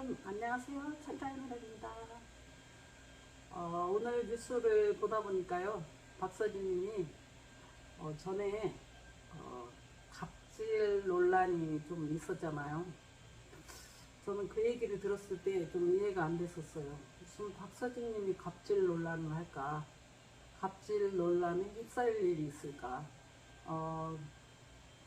여러분 안녕하세요. 천타이너입니다. 어, 오늘 뉴스를 보다 보니까요 박서진님이 어, 전에 어, 갑질 논란이 좀 있었잖아요. 저는 그 얘기를 들었을 때 좀 이해가 안 됐었어요. 무슨 박서진님이 갑질 논란을 할까? 갑질 논란에 휩싸일 일이 있을까? 어,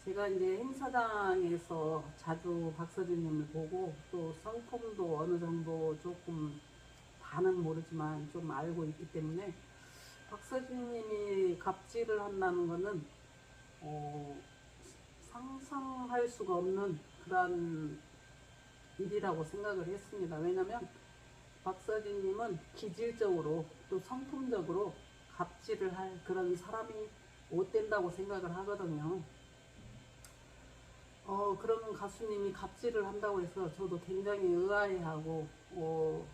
제가 이제 행사장에서 자주 박서진님을 보고 또 성품도 어느 정도 조금 다는 모르지만 좀 알고 있기 때문에 박서진님이 갑질을 한다는 거는 어, 상상할 수가 없는 그런 일이라고 생각을 했습니다. 왜냐면 박서진님은 기질적으로 또 성품적으로 갑질을 할 그런 사람이 못 된다고 생각을 하거든요. 어, 그런 가수님이 갑질을 한다고 해서 저도 굉장히 의아해하고, 어,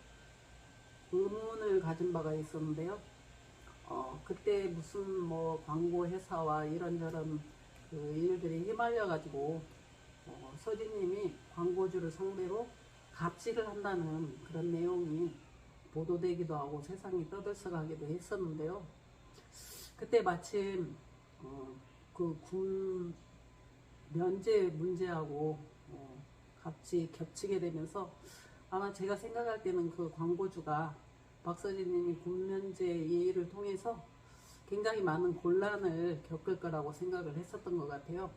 의문을 가진 바가 있었는데요. 어, 그때 무슨 뭐 광고 회사와 이런저런 그 일들이 휘말려가지고, 어, 서진님이 광고주를 상대로 갑질을 한다는 그런 내용이 보도되기도 하고 세상이 떠들썩하기도 했었는데요. 그때 마침, 어, 그군 면제 문제하고 어, 같이 겹치게 되면서 아마 제가 생각할 때는 그 광고주가 박서진님이 군면제 이 일을 통해서 굉장히 많은 곤란을 겪을 거라고 생각을 했었던 것 같아요.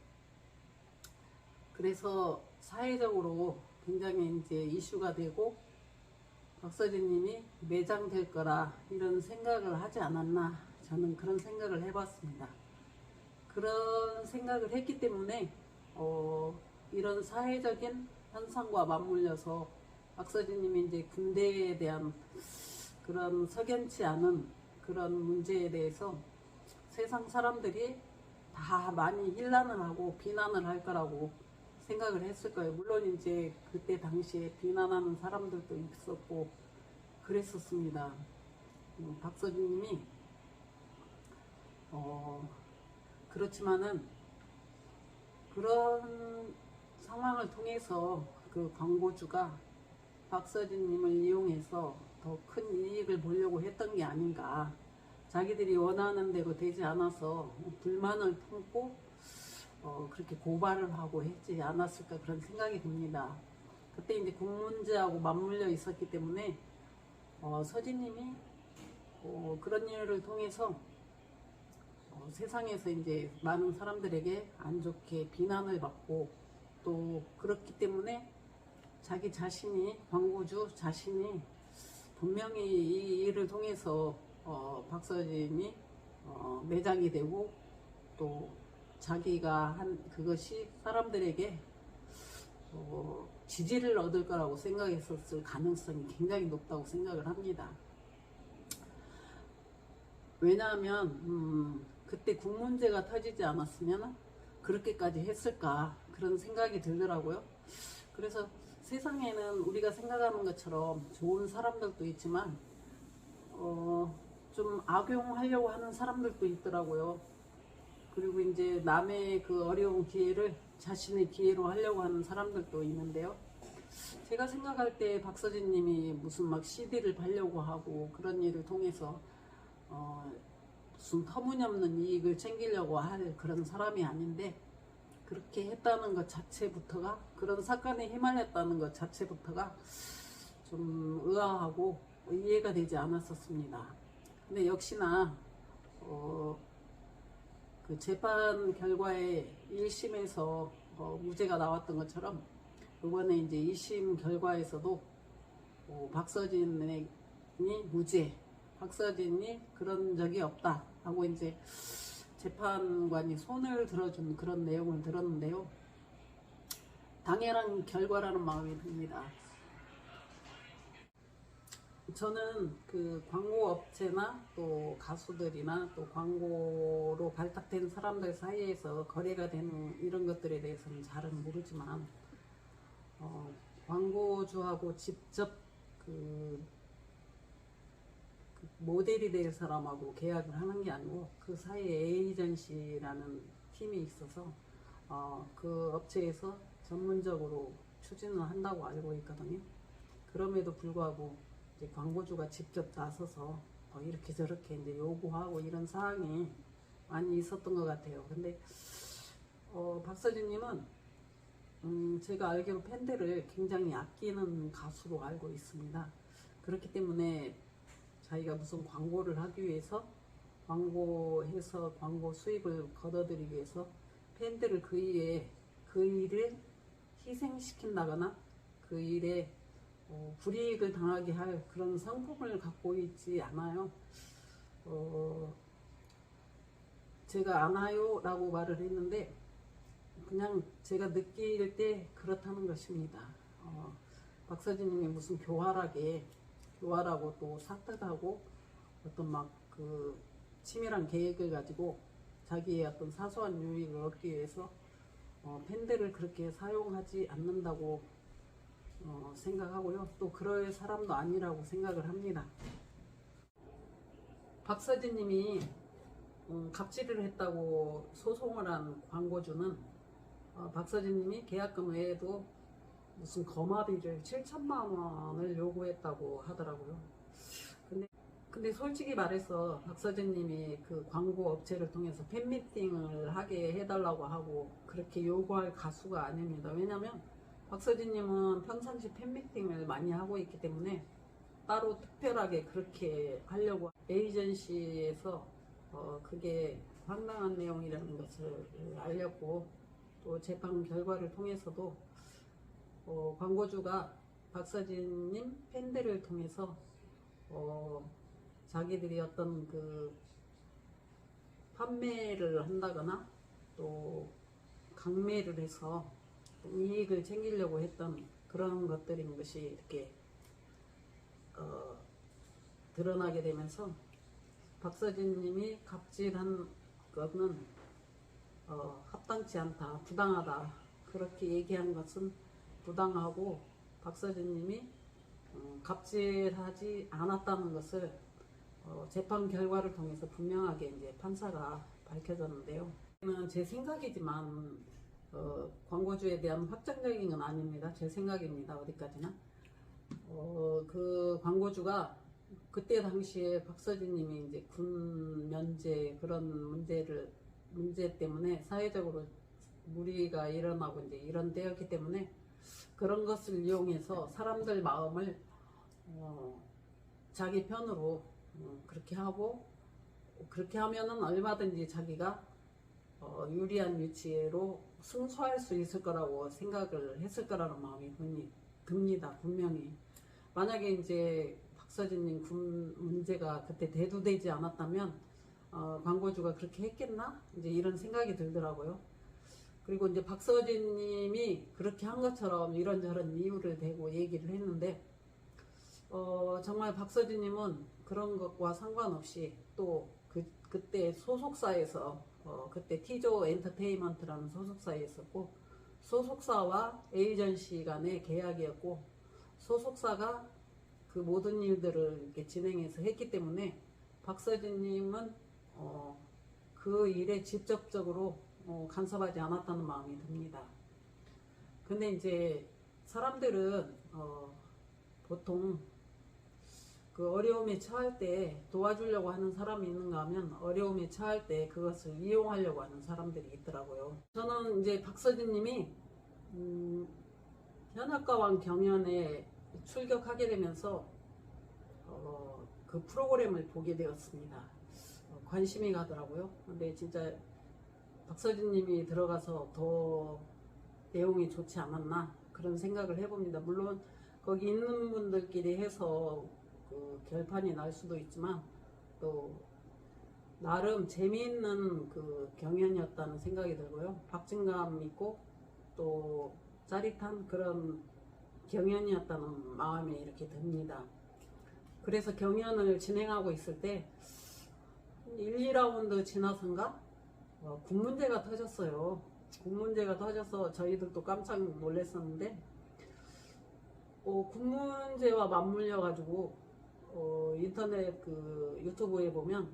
그래서 사회적으로 굉장히 이제 이슈가 되고 박서진님이 매장될 거라 이런 생각을 하지 않았나 저는 그런 생각을 해봤습니다. 그런 생각을 했기 때문에 어, 이런 사회적인 현상과 맞물려서 박서진님이 이제 군대에 대한 그런 석연치 않은 그런 문제에 대해서 세상 사람들이 다 많이 일난을 하고 비난을 할 거라고 생각을 했을 거예요. 물론 이제 그때 당시에 비난하는 사람들도 있었고 그랬었습니다. 음, 박서진님이 어, 그렇지만은 그런 상황을 통해서 그 광고주가 박서진님을 이용해서 더 큰 이익을 보려고 했던 게 아닌가. 자기들이 원하는 대로 되지 않아서 불만을 품고 어, 그렇게 고발을 하고 했지 않았을까 그런 생각이 듭니다. 그때 이제 군 문제하고 맞물려 있었기 때문에 어, 서진님이 어, 그런 일을 통해서 어, 세상에서 이제 많은 사람들에게 안 좋게 비난을 받고 또 그렇기 때문에 자기 자신이 광고주 자신이 분명히 이 일을 통해서 어, 박서진이 어, 매장이 되고 또 자기가 한 그것이 사람들에게 어, 지지를 얻을 거라고 생각했었을 가능성이 굉장히 높다고 생각을 합니다. 왜냐하면 음, 그때 국 문제가 터지지 않았으면 그렇게까지 했을까 그런 생각이 들더라고요. 그래서 세상에는 우리가 생각하는 것처럼 좋은 사람들도 있지만 어, 좀 악용하려고 하는 사람들도 있더라고요. 그리고 이제 남의 그 어려운 기회를 자신의 기회로 하려고 하는 사람들도 있는데요. 제가 생각할 때 박서진 님이 무슨 막 CD를 팔려고 하고 그런 일을 통해서 어, 무슨 터무니없는 이익을 챙기려고 할 그런 사람이 아닌데 그렇게 했다는 것 자체부터가 그런 사건에 휘말렸다는 것 자체부터가 좀 의아하고 이해가 되지 않았었습니다. 근데 역시나 어, 그 재판 결과에 1심에서 어, 무죄가 나왔던 것처럼 이번에 이제 2심 결과에서도 어, 박서진이 무죄, 박서진이 그런 적이 없다 하고 이제 재판관이 손을 들어준 그런 내용을 들었는데요. 당연한 결과라는 마음이 듭니다. 저는 그 광고 업체나 또 가수들이나 또 광고로 발탁된 사람들 사이에서 거래가 되는 이런 것들에 대해서는 잘은 모르지만 어, 광고주하고 직접 그, 그 모델이 될 사람하고 계약을 하는 게 아니고 그 사이에 에이전시라는 팀이 있어서 어, 그 업체에서 전문적으로 추진을 한다고 알고 있거든요. 그럼에도 불구하고 이제 광고주가 직접 나서서 뭐 이렇게 저렇게 이제 요구하고 이런 사항이 많이 있었던 것 같아요. 근데 어, 박서진님은 음, 제가 알기로 팬들을 굉장히 아끼는 가수로 알고 있습니다. 그렇기 때문에 자기가 무슨 광고를 하기 위해서 광고해서 광고 수익을 거둬들이기 위해서 팬들을 그 일에 그 일을 희생시킨다거나 그 일에 어, 불이익을 당하게 할 그런 성품을 갖고 있지 않아요. 어, 제가 안 와요라고 말을 했는데 그냥 제가 느낄 때 그렇다는 것입니다. 어, 박서진님이 무슨 교활하게 교활하고 또 싹듯하고 어떤 막 그 치밀한 계획을 가지고 자기의 어떤 사소한 유익을 얻기 위해서 어, 팬들을 그렇게 사용하지 않는다고 어, 생각하고요. 또 그럴 사람도 아니라고 생각을 합니다. 박서진님이 음, 갑질을 했다고 소송을 한 광고주는 어, 박서진님이 계약금 외에도 무슨 거마비를 7천만 원을 요구했다고 하더라고요. 근데 근데 솔직히 말해서 박서진님이 그 광고 업체를 통해서 팬미팅을 하게 해달라고 하고 그렇게 요구할 가수가 아닙니다. 왜냐면 박서진님은 평상시 팬미팅을 많이 하고 있기 때문에 따로 특별하게 그렇게 하려고 에이전시에서 어, 그게 황당한 내용이라는 것을 알렸고 또 재판 결과를 통해서도 어, 광고주가 박서진님 팬들을 통해서 어, 자기들이 어떤 그 판매를 한다거나 또 강매를 해서 이익을 챙기려고 했던 그런 것들인 것이 이렇게 어, 드러나게 되면서 박서진님이 갑질한 것은 어, 합당치 않다, 부당하다 그렇게 얘기한 것은 부당하고 박서진님이 어, 갑질하지 않았다는 것을 어, 재판 결과를 통해서 분명하게 이제 판사가 밝혀졌는데요. 제 생각이지만 어, 광고주에 대한 확정적인 건 아닙니다. 제 생각입니다. 어디까지나. 어, 그 광고주가 그때 당시에 박서진님이 이제 군 면제 그런 문제를 문제 때문에 사회적으로 무리가 일어나고 이제 이런 때였기 때문에 그런 것을 이용해서 사람들 마음을 어, 자기 편으로 어, 그렇게 하고 그렇게 하면은 얼마든지 자기가 어, 유리한 위치로 승소할 수 있을 거라고 생각을 했을 거라는 마음이 듭니- 듭니다. 분명히 만약에 이제 박서진님 군 문제가 그때 대두되지 않았다면 어, 광고주가 그렇게 했겠나 이제 이런 생각이 들더라고요. 그리고 이제 박서진 님이 그렇게 한 것처럼 이런저런 이유를 대고 얘기를 했는데 어, 정말 박서진 님은 그런 것과 상관없이 또 그, 그때 소속사에서 어, 그때 티조 엔터테인먼트라는 소속사에 있었고 소속사와 에이전시 간의 계약이었고 소속사가 그 모든 일들을 이렇게 진행해서 했기 때문에 박서진님은 어, 그 일에 직접적으로 어, 간섭하지 않았다는 마음이 듭니다. 근데 이제 사람들은 어, 보통 그 어려움에 처할 때 도와주려고 하는 사람이 있는가 하면 어려움에 처할 때 그것을 이용하려고 하는 사람들이 있더라고요. 저는 이제 박서진 님이 음, 현악가왕 경연에 출격하게 되면서 어, 그 프로그램을 보게 되었습니다. 어, 관심이 가더라고요. 근데 진짜 박서진님이 들어가서 더 내용이 좋지 않았나 그런 생각을 해봅니다. 물론 거기 있는 분들끼리 해서 그 결판이 날 수도 있지만 또 나름 재미있는 그 경연이었다는 생각이 들고요. 박진감 있고 또 짜릿한 그런 경연이었다는 마음이 이렇게 듭니다. 그래서 경연을 진행하고 있을 때 1, 2라운드 지나선가 어, 군 문제가 터졌어요. 군 문제가 터져서 저희들도 깜짝 놀랐었는데 어, 군 문제와 맞물려 가지고 어, 인터넷 그 유튜브에 보면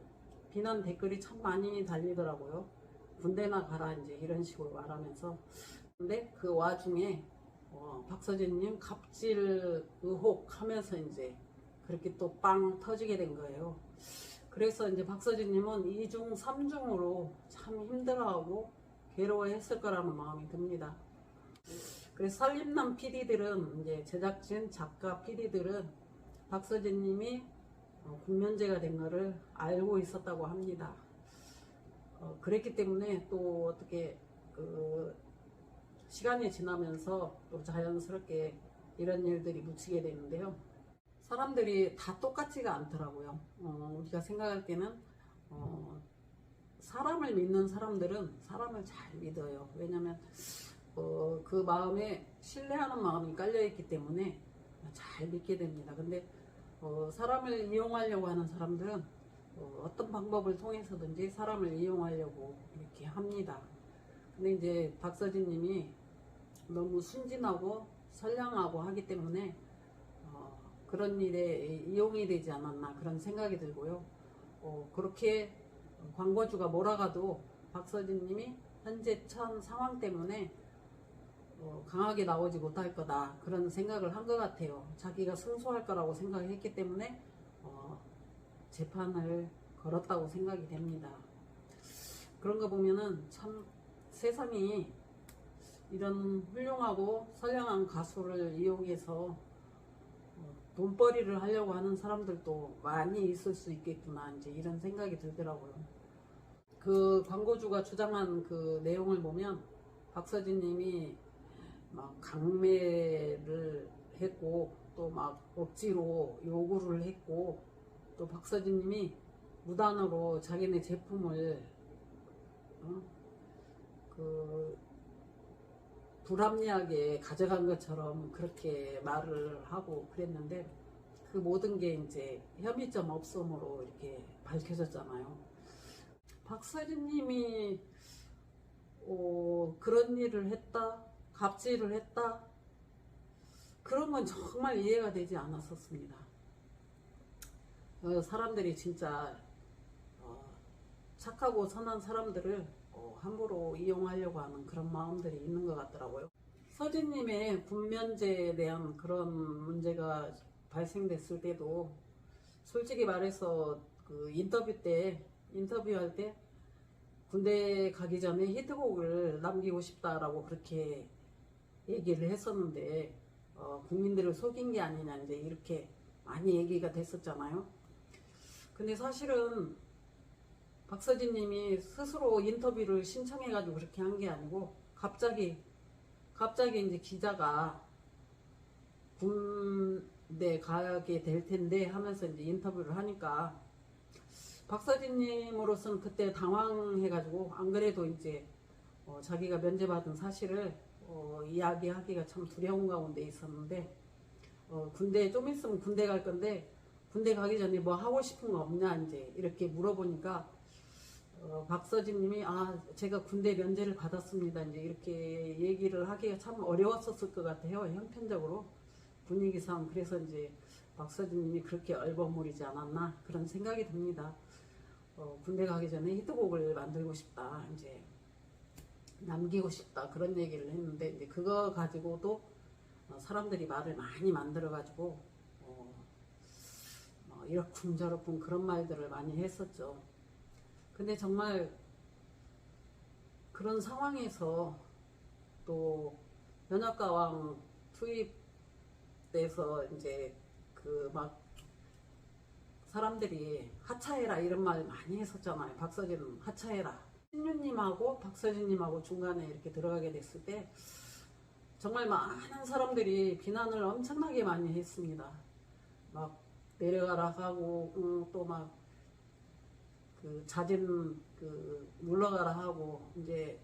비난 댓글이 참 많이 달리더라고요. 군대나 가라 이제 이런 식으로 말하면서 근데 그 와중에 어, 박서진님 갑질 의혹 하면서 이제 그렇게 또 빵 터지게 된 거예요. 그래서 이제 박서진님은 2중, 3중으로 참 힘들어하고 괴로워했을 거라는 마음이 듭니다. 그래서 살림남 PD들은 이제 제작진, 작가 PD들은 박서진님이 어, 국면제가 된 거를 알고 있었다고 합니다. 어, 그랬기 때문에 또 어떻게 그 시간이 지나면서 또 자연스럽게 이런 일들이 묻히게 되는데요. 사람들이 다 똑같지가 않더라고요. 어, 우리가 생각할 때는 어, 사람을 믿는 사람들은 사람을 잘 믿어요. 왜냐면 어, 그 마음에 신뢰하는 마음이 깔려 있기 때문에 잘 믿게 됩니다. 근데 어, 사람을 이용하려고 하는 사람들은 어, 떤 방법을 통해서든지 사람을 이용하려고 이렇게 합니다. 근데 이제 박서진님이 너무 순진하고 선량하고 하기 때문에 어, 그런 일에 이용이 되지 않았나 그런 생각이 들고요. 어, 그렇게 광고주가 몰아가도 박서진님이 현재 처한 상황 때문에 어, 강하게 나오지 못할 거다 그런 생각을 한 것 같아요. 자기가 승소할 거라고 생각했기 때문에 어, 재판을 걸었다고 생각이 됩니다. 그런 거 보면은 참 세상이 이런 훌륭하고 선량한 가수를 이용해서 어, 돈벌이를 하려고 하는 사람들도 많이 있을 수 있겠구나 이제 이런 생각이 들더라고요. 그 광고주가 주장한 그 내용을 보면 박서진님이 막 강매를 했고 또 막 억지로 요구를 했고 또 박서진님이 무단으로 자기네 제품을 어? 그 불합리하게 가져간 것처럼 그렇게 말을 하고 그랬는데 그 모든 게 이제 혐의점 없음으로 이렇게 밝혀졌잖아요. 박서진님이 어, 그런 일을 했다, 갑질을 했다, 그런 건 정말 이해가 되지 않았었습니다. 어, 사람들이 진짜 어, 착하고 선한 사람들을 어, 함부로 이용하려고 하는 그런 마음들이 있는 것 같더라고요. 서진님의 군면제에 대한 그런 문제가 발생됐을 때도 솔직히 말해서 그 인터뷰 때 인터뷰할 때 군대 가기 전에 히트곡을 남기고 싶다라고 그렇게 얘기를 했었는데 어, 국민들을 속인 게 아니냐 이제 이렇게 많이 얘기가 됐었잖아요. 근데 사실은 박서진 님이 스스로 인터뷰를 신청해가지고 그렇게 한 게 아니고 갑자기 갑자기 이제 기자가 군대 가게 될 텐데 하면서 이제 인터뷰를 하니까 박서진 님으로서는 그때 당황해가지고 안 그래도 이제 어, 자기가 면제받은 사실을 어, 이야기하기가 참 두려운 가운데 있었는데 어, 군대 좀 있으면 군대 갈 건데 군대 가기 전에 뭐 하고 싶은 거 없냐 이제 이렇게 물어보니까 어, 박서진님이 아 제가 군대 면제를 받았습니다 이제 이렇게 얘기를 하기가 참 어려웠었을 것 같아요 형편적으로 분위기상 그래서 이제 박서진님이 그렇게 얼버무리지 않았나 그런 생각이 듭니다. 어, 군대 가기 전에 히트곡을 만들고 싶다 이제 남기고 싶다 그런 얘기를 했는데 이제 그거 가지고도 어, 사람들이 말을 많이 만들어 가지고 어, 뭐 이러쿵저러쿵 그런 말들을 많이 했었죠. 근데 정말 그런 상황에서 또 연합가왕 투입돼서 이제 그 막 사람들이 하차해라 이런 말 많이 했었잖아요. 박서진 하차해라. 신유님하고 박서진님하고 중간에 이렇게 들어가게 됐을 때 정말 많은 사람들이 비난을 엄청나게 많이 했습니다. 막 내려가라 하고 음, 또막 그 자진 그 물러가라 하고 이제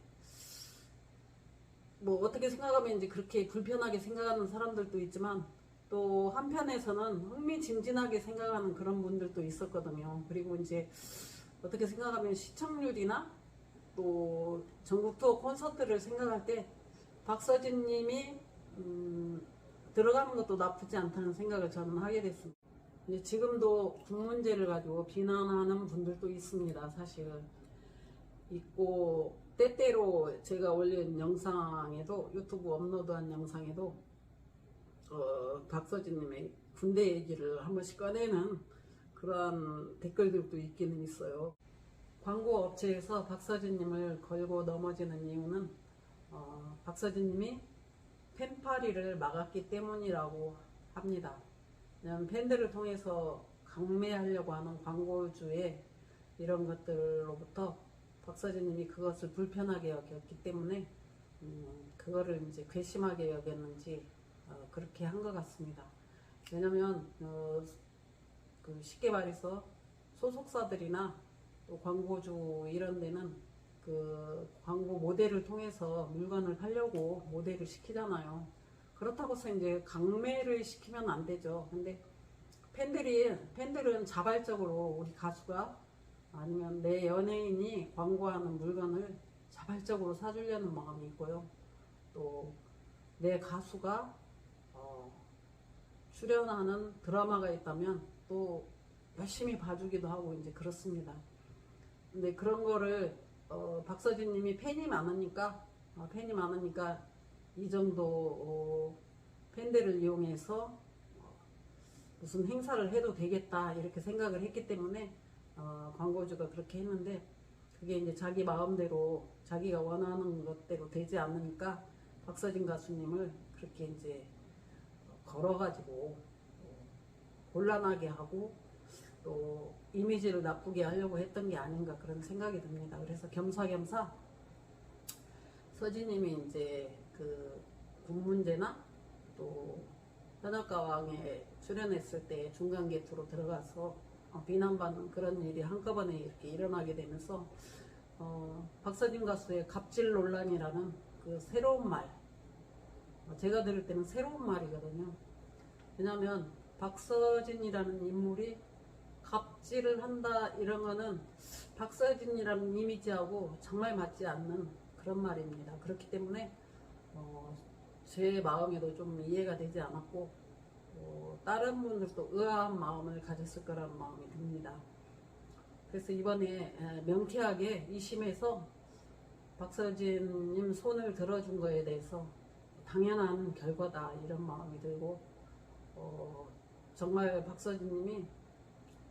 뭐 어떻게 생각하면 이제 그렇게 불편하게 생각하는 사람들도 있지만 또 한편에서는 흥미진진하게 생각하는 그런 분들도 있었거든요. 그리고 이제 어떻게 생각하면 시청률이나 또 전국 투어 콘서트를 생각할 때 박서진 님이 음, 들어가는 것도 나쁘지 않다는 생각을 저는 하게 됐습니다. 이제 지금도 군 문제를 가지고 비난하는 분들도 있습니다. 사실은 있고 때때로 제가 올린 영상에도 유튜브 업로드한 영상에도 어, 박서진님의 군대 얘기를 한 번씩 꺼내는 그러한 댓글들도 있기는 있어요. 광고 업체에서 박서진님을 걸고 넘어지는 이유는 어, 박서진님이 팬파리를 막았기 때문이라고 합니다. 왜냐하면 팬들을 통해서 강매하려고 하는 광고주의 이런 것들로부터 박서진님이 그것을 불편하게 여겼기 때문에 음, 그거를 이제 괘씸하게 여겼는지 어, 그렇게 한 것 같습니다. 왜냐면 어, 그 쉽게 말해서 소속사들이나 또 광고주 이런 데는 그 광고 모델을 통해서 물건을 팔려고 모델을 시키잖아요. 그렇다고 해서 이제 강매를 시키면 안 되죠. 근데 팬들이 팬들은 자발적으로 우리 가수가 아니면 내 연예인이 광고하는 물건을 자발적으로 사주려는 마음이 있고요. 또 내 가수가 어, 출연하는 드라마가 있다면 또 열심히 봐주기도 하고 이제 그렇습니다. 근데 그런 거를 어, 박서진 님이 팬이 많으니까 어, 팬이 많으니까 이 정도 어, 팬들을 이용해서 어, 무슨 행사를 해도 되겠다 이렇게 생각을 했기 때문에 어, 광고주가 그렇게 했는데 그게 이제 자기 마음대로 자기가 원하는 것대로 되지 않으니까 박서진 가수님을 그렇게 이제 걸어가지고 어, 곤란하게 하고 또 이미지를 나쁘게 하려고 했던 게 아닌가 그런 생각이 듭니다. 그래서 겸사겸사 서진님이 이제 그 군문제나 또 현악가왕에 출연했을 때 중간 게투로 들어가서 어, 비난받는 그런 일이 한꺼번에 이렇게 일어나게 되면서 어, 박서진 가수의 갑질 논란이라는 그 새로운 말 어, 제가 들을 때는 새로운 말이거든요. 왜냐하면 박서진이라는 인물이 갑질을 한다 이런 거는 박서진이라는 이미지하고 정말 맞지 않는 그런 말입니다. 그렇기 때문에 어, 제 마음에도 좀 이해가 되지 않았고 어, 다른 분들도 의아한 마음을 가졌을 거라는 마음이 듭니다. 그래서 이번에 에, 명쾌하게 이심에서 박서진님 손을 들어준 거에 대해서 당연한 결과다 이런 마음이 들고 어, 정말 박서진님이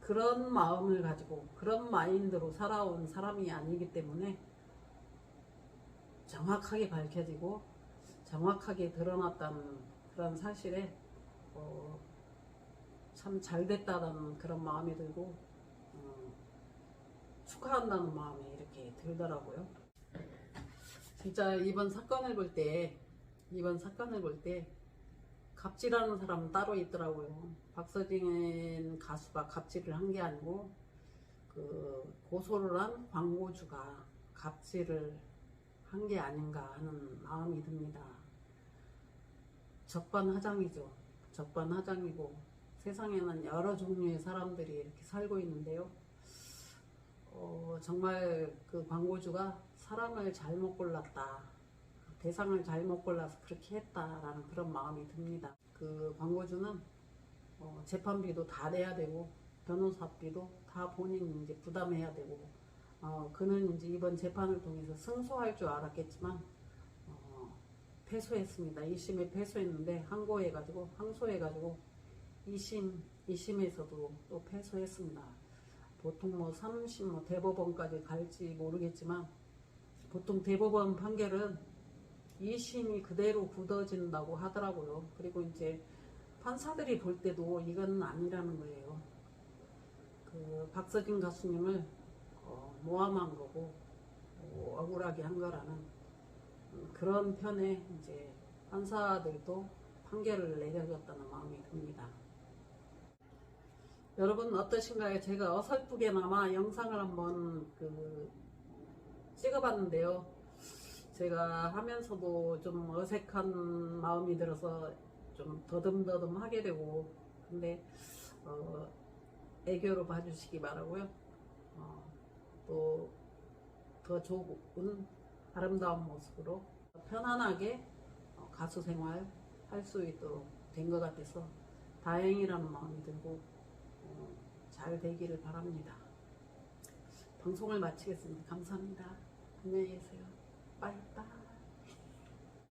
그런 마음을 가지고 그런 마인드로 살아온 사람이 아니기 때문에 정확하게 밝혀지고 정확하게 드러났다는 그런 사실에 어, 참 잘됐다는 그런 마음이 들고 어, 축하한다는 마음이 이렇게 들더라고요. 진짜 이번 사건을 볼 때 이번 사건을 볼 때 갑질하는 사람은 따로 있더라고요. 박서진 가수가 갑질을 한 게 아니고 그 고소를 한 광고주가 갑질을 한 게 아닌가 하는 마음이 듭니다. 적반하장이죠. 적반하장이고 세상에는 여러 종류의 사람들이 이렇게 살고 있는데요. 어, 정말 그 광고주가 사람을 잘못 골랐다. 대상을 잘못 골라서 그렇게 했다라는 그런 마음이 듭니다. 그 광고주는 어, 재판비도 다 내야 되고 변호사비도 다 본인이 이제 부담해야 되고 어, 그는 이제 이번 재판을 통해서 승소할 줄 알았겠지만 어, 패소했습니다. 2심에 패소했는데 항고해가지고 항소해가지고 2심 2심에서도 또 패소했습니다. 보통 뭐 3심 뭐 대법원까지 갈지 모르겠지만 보통 대법원 판결은 2심이 그대로 굳어진다고 하더라고요. 그리고 이제 판사들이 볼 때도 이건 아니라는 거예요. 그 박서진 가수님을 어, 모함한 거고 어, 억울하게 한 거라는 음, 그런 편에 이제 판사들도 판결을 내려졌다는 마음이 듭니다. 여러분 어떠신가요? 제가 어설프게나마 영상을 한번 그 찍어봤는데요. 제가 하면서도 좀 어색한 마음이 들어서 좀 더듬더듬 하게 되고 근데 어, 애교로 봐주시기 바라고요. 어, 또더 좋은 아름다운 모습으로 편안하게 어, 가수 생활 할 수 있도록 된 것 같아서 다행이라는 마음이 들고 어, 잘 되기를 바랍니다. 방송을 마치겠습니다. 감사합니다. 안녕히 계세요. 빠이빠이.